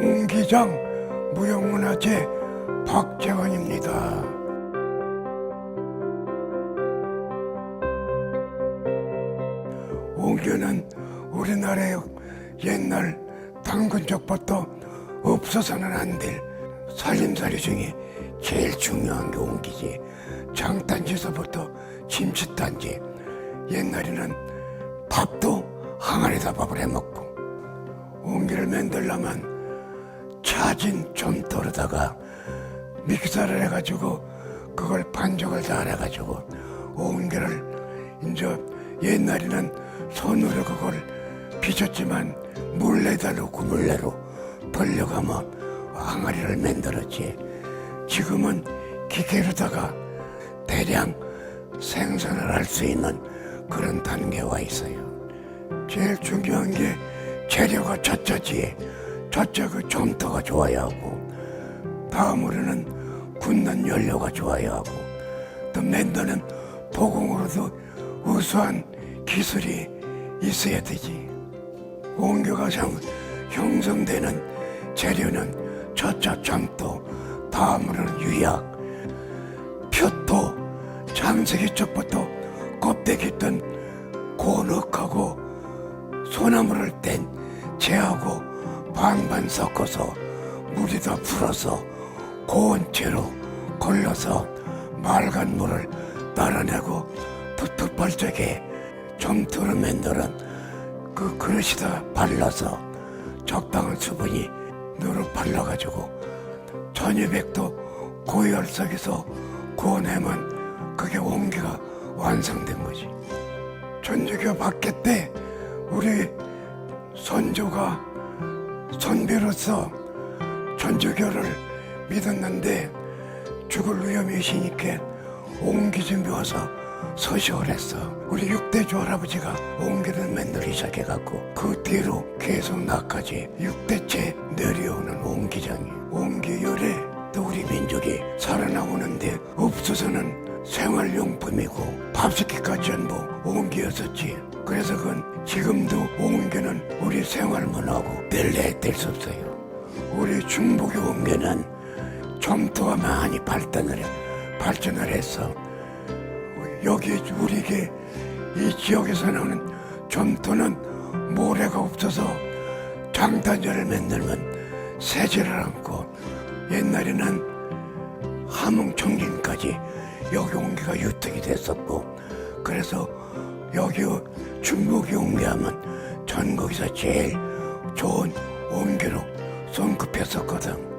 회장 무형문화재 박재원입니다. 옹교는 우리나라의 옛날 당근족부터 없어서는 안 될 살림살이 중에 제일 중요한 게 옹기지. 장단지에서부터 김치단지. 옛날에는 밥도 항아리에다 밥을 해먹고 옹기를 만들려면 차진 점토로다가 믹서를 해가지고 그걸 반죽을 다 해가지고 옹기를 이제 옛날에는 손으로 그걸 빚었지만 물레다 놓고 물레로 벌려가면 항아리를 만들었지. 지금은 기계로다가 대량 생산을 할 수 있는 그런 단계에 와 있어요. 제일 중요한 게 재료가 첫째지 첫째 그 점토가 좋아야 하고 다음으로는 굳는 연료가 좋아야 하고 또 맨더는 보공으로도 우수한 기술이 있어야 되지. 옹교가 형, 형성되는 재료는 첫째 점토 다음으로는 유약 표토 장세기 쪽부터 껍데기 뜬 고늑하고 소나무를 뗀 재하고 반반 섞어서 물에다 풀어서 고운 채로 걸러서 맑은 물을 따라내고 풋풋벌적에 점토를 만들은 그 그릇에다 발라서 적당한 수분이 누로 발라가지고 천여백도 고열석에서 구워내면 그게 온기가 완성된 거지. 전주교 밖에 때 우리 선조가 선비로서 전주교를 믿었는데 죽을 위험이 있으니까 옹기 좀 와서 서식을 했어. 우리 육대주 할아버지가 옹기를 만들기 시작해갖고 그 뒤로 계속 나까지 육대째 내려오는 옹기장이 옹기 요래 또 우리 민족이 살아나오는데 없어서는 생활용품이고 밥식기까지 전부 옹기였었지. 그래서 그건 지금도 옹기는 우리 생활문화고 뗄래 뗄수 없어요. 우리 중국의 옹기는 점토가 많이 발전을 해- 발전을 했어. 여기 우리게 이 지역에서 나오는 점토는 모래가 없어서 장단지를 만들면 세제를 않고 옛날에는 함흥 청진까지 여기 옹기가 유통이 됐었고 그래서 여기 중국이 옹기하면 전국에서 제일 좋은 옹기로 손급했었거든.